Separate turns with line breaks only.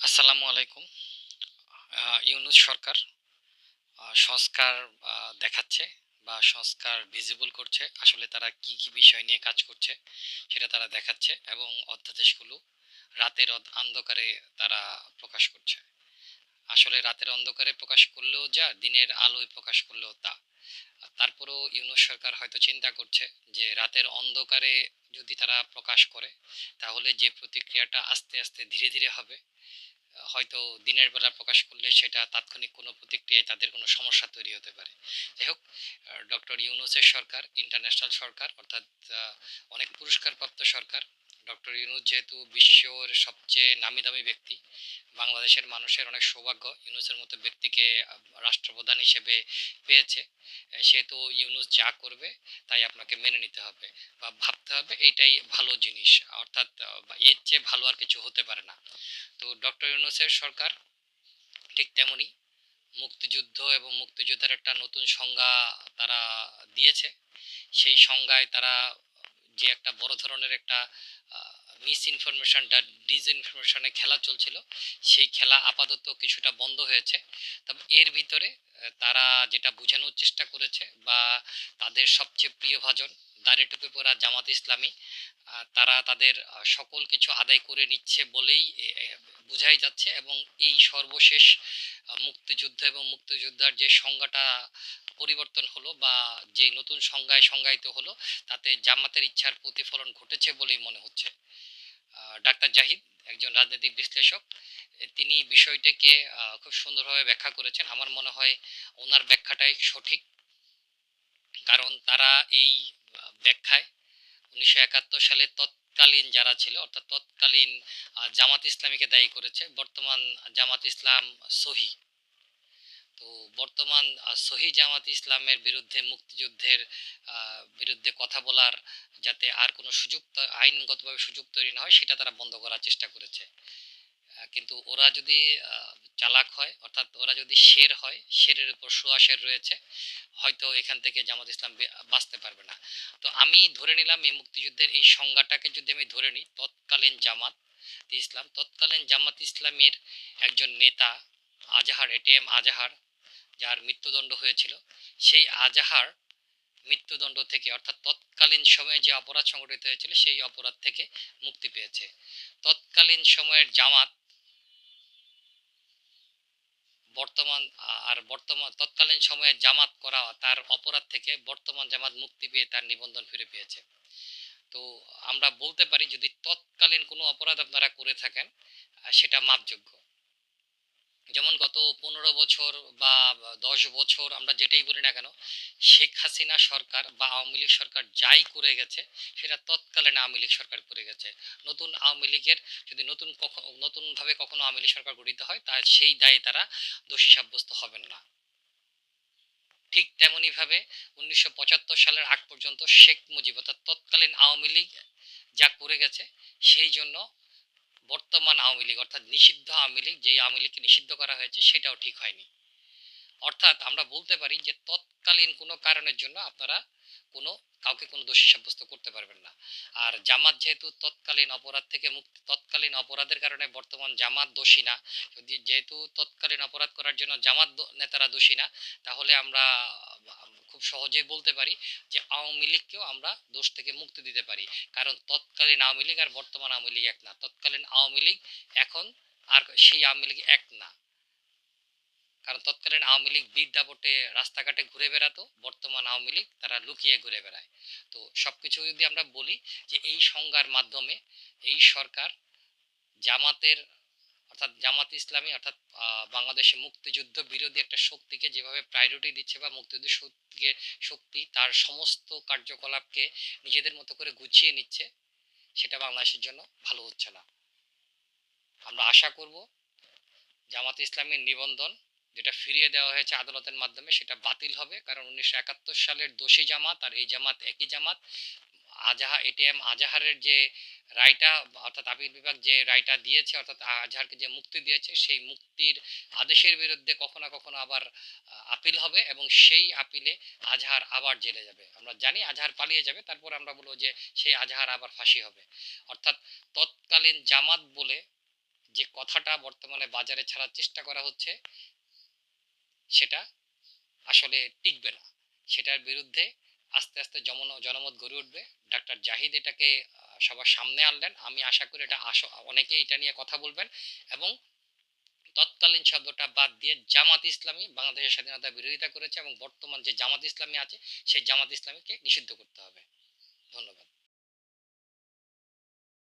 আসসালামু আলাইকুম। ইউনূস সরকার সংস্কার দেখাচ্ছে বা সংস্কার ভিজিবল করছে। আসলে তারা কি কি বিষয় নিয়ে কাজ করছে সেটা তারা দেখাচ্ছে এবং অধ্যাদেশগুলো রাতের অন্ধকারে তারা প্রকাশ করছে। আসলে রাতের অন্ধকারে প্রকাশ করলেও যা, দিনের আলোয় প্রকাশ করলেও তা। তারপরেও ইউনূস সরকার হয়তো চিন্তা করছে যে রাতের অন্ধকারে যদি তারা প্রকাশ করে, তাহলে যে প্রতিক্রিয়াটা আস্তে আস্তে ধীরে ধীরে হবে হয়তো দিনের বেলা প্রকাশ করলে সেটা তাৎক্ষণিক কোনো প্রতিক্রিয়ায় তাদের কোনো সমস্যা তৈরি হতে পারে। যাই হোক ডক্টর ইউনুসের সরকার ইন্টারন্যাশনাল সরকার, অর্থাৎ অনেক পুরস্কারপ্রাপ্ত সরকার ডক্টর ইউনুস যেহেতু বিশ্বের সবচেয়ে নামি দামি ব্যক্তি, বাংলাদেশের মানুষের অনেক সৌভাগ্য ইউনুসের মতো ব্যক্তিকে রাষ্ট্রপ্রধান হিসেবে পেয়েছে। সেহেতু ইউনুস যা করবে তাই আপনাকে মেনে নিতে হবে বা ভাবতে হবে, এইটাই ভালো জিনিস। অর্থাৎ এর চেয়ে ভালো আর কিছু হতে পারে না। তো ডক্টর ইউনুসের সরকার ঠিক তেমনই মুক্তিযুদ্ধ এবং মুক্তিযোদ্ধার একটা নতুন সংজ্ঞা তারা দিয়েছে। সেই সংজ্ঞায় তারা যে একটা বড় ধরনের একটা মিস ইনফরমেশন ডিসইনফরমেশনে খেলা চলছিল, সেই খেলা আপাতত কিছুটা বন্ধ হয়েছে। তবে এর ভিতরে তারা যেটা বোঝানোর চেষ্টা করেছে বা তাদের সবচেয়ে প্রিয়ভাজন দাড়ি টুপি পরা জামাত ইসলামী তারা তাদের সকল কিছু আদায় করে নিচ্ছে বলেই বোঝাই যাচ্ছে এবং এই সর্বশেষ মুক্তিযুদ্ধ এবং মুক্তিযোদ্ধার যে সংজ্ঞাটা পরিবর্তন হলো বা যে নতুন সংজ্ঞায় সংজ্ঞায়িত হলো, তাতে জামাতের ইচ্ছার প্রতিফলন ঘটেছে বলেই মনে হচ্ছে। ডাক্তার জাহিদ, একজন রাজনৈতিক বিশ্লেষক তিনি বিষয়টাকে খুব সুন্দরভাবে ব্যাখ্যা করেছেন। আমার মনে হয় ওনার ব্যাখ্যাটাই সঠিক। কারণ তারা এই ব্যাখ্যায় উনিশশো একাত্তর সালে তৎকালীন যারা ছিল, অর্থাৎ তৎকালীন জামাত ইসলামীকে দায়ী করেছে, বর্তমান জামাত ইসলাম সহি। তো বর্তমান সহি জামাত ইসলামের বিরুদ্ধে মুক্তিযুদ্ধের বিরুদ্ধে কথা বলার যাতে আর কোনো সুযোগ আইনগতভাবে সুযোগ তৈরি না হয়, সেটা তারা বন্ধ করার চেষ্টা করেছে। কিন্তু ওরা যদি চালাক হয়, অর্থাৎ ওরা যদি শের হয়, শেরের উপর সোয়া শের রয়েছে, হয়তো এখান থেকে জামাত ইসলাম বাঁচতে পারবে না। তো আমি ধরে নিলাম এই মুক্তিযুদ্ধের এই সংজ্ঞাটাকে যদি আমি ধরে নিই, তৎকালীন জামাত ইসলাম, তৎকালীন জামাত ইসলামের একজন নেতা, আজাহার এটিএম আজাহার যার মৃত্যুদণ্ড হয়েছিল, সেই আজাহার মৃত্যুদণ্ড থেকে, অর্থাৎ তৎকালীন সময়ে যে অপরাধ সংঘটিত হয়েছিল, সেই অপরাধ থেকে মুক্তি পেয়েছে। তৎকালীন সময়ের জামাত বর্তমান, আর বর্তমান, তৎকালীন সময়ে জামাত করা তার অপরাধ থেকে বর্তমান জামাত মুক্তি পেয়ে তার নিবন্ধন ফিরে পেয়েছে। তো আমরা বলতে পারি, যদি তৎকালীন কোনো অপরাধ আপনারা করে থাকেন, সেটা মাপযোগ্য। যেমন গত পনেরো বছর বা দশ বছর আমরা যেটাই বলি না কেন, শেখ হাসিনা সরকার বা আওয়ামী লীগ সরকার যাই করে গেছে, সেটা তৎকালীন আওয়ামী লীগ সরকার করে গেছে। নতুন আওয়ামী লীগের যদি নতুন নতুনভাবে কখনো আওয়ামী লীগ সরকার গঠিত হয়, তা সেই দায়ে তারা দোষী সাব্যস্ত হবেন না। ঠিক তেমনি ভাবে উনিশশো পঁচাত্তর সালের আগ পর্যন্ত শেখ মুজিব, অর্থাৎ তৎকালীন আওয়ামী লীগ যা করে গেছে, সেই জন্য বর্তমান আওয়ামী লীগ, অর্থাৎ নিষিদ্ধ আওয়ামী লীগ, যেই আওয়ামী লীগকে নিষিদ্ধ করা হয়েছে, সেটাও ঠিক হয়নি। অর্থাৎ আমরা বলতে পারি যে, তৎকালীন কোনো কারণের জন্য আপনারা কোনো, কাউকে কোনো দোষী সাব্যস্ত করতে পারবেন না। আর জামাত যেহেতু তৎকালীন অপরাধ থেকে মুক্তি, তৎকালীন অপরাধের কারণে বর্তমান জামাত দোষী না, যদি যেহেতু তৎকালীন অপরাধ করার জন্য জামাত নেতারা দোষী না, তাহলে আমরা খুব সহজেই বলতে পারি যে আওয়ামী লীগকেও আমরা দোষ থেকে মুক্তি দিতে পারি। কারণ তৎকালীন আওয়ামী লীগ আর বর্তমান আওয়ামী লীগ এক না। তৎকালীন আওয়ামী লীগ এখন আর সেই আওয়ামী লীগ এক না। কারণ তৎকালীন আওয়ামী লীগ বীর দাপটে রাস্তাঘাটে ঘুরে বেড়াতো, বর্তমান আওয়ামী লীগ তারা লুকিয়ে ঘুরে বেড়ায়। তো সব সবকিছু যদি আমরা বলি যে এই সংজ্ঞার মাধ্যমে এই সরকার জামাতের অর্থাৎ জামাত ইসলামী, অর্থাৎ বাংলাদেশে মুক্তিযুদ্ধ বিরোধী একটা শক্তিকে যেভাবে প্রায়োরিটি দিচ্ছে বা মুক্তিযুদ্ধ শক্তিকে, শক্তি, তার সমস্ত কার্যকলাপকে নিজেদের মতো করে গুছিয়ে নিচ্ছে, সেটা বাংলাদেশের জন্য ভালো হচ্ছে না। আমরা আশা করব জামাত ইসলামীর নিবন্ধন যেটা ফিরিয়ে দেওয়া হয়েছে আদালতের মাধ্যমে সেটা বাতিল হবে, কারণ উনিশশো একাত্তর সালের দোষী জামাত আর এই জামাত একই জামাত আজাহা এটিএম, আজাহারের যে রায়টা, অর্থাৎ আপিল বিভাগ যে রায়টা দিয়েছে, অর্থাৎ আজহারকে যে মুক্তি দিয়েছে, সেই মুক্তির আদেশের বিরুদ্ধে কখনো কখনো আবার আপিল হবে এবং সেই আপিলে আজহার আবার জেলে যাবে। আমরা জানি আজহার পালিয়ে যাবে, তারপর আমরা বলব যে সেই আজহার আবার ফাঁসি হবে। অর্থাৎ তৎকালীন জামাত বলে যে কথাটা বর্তমানে বাজারে ছাড়ার চেষ্টা করা হচ্ছে, সেটা আসলে টিকবে না। সেটার বিরুদ্ধে আস্তে আস্তে জমন, জনমত গড়ে উঠবে। ডাক্তার জাহিদ এটাকে সবার সামনে আনলেন। আমি আশা করি এটা আস অনেকে এটা নিয়ে কথা বলবেন। এবং তৎকালীন শব্দটা বাদ দিয়ে জামাত ইসলামী বাংলাদেশের স্বাধীনতা বিরোধিতা করেছে এবং বর্তমান যে জামাত ইসলামী আছে, সেই জামাত ইসলামীকে নিষিদ্ধ করতে হবে। ধন্যবাদ।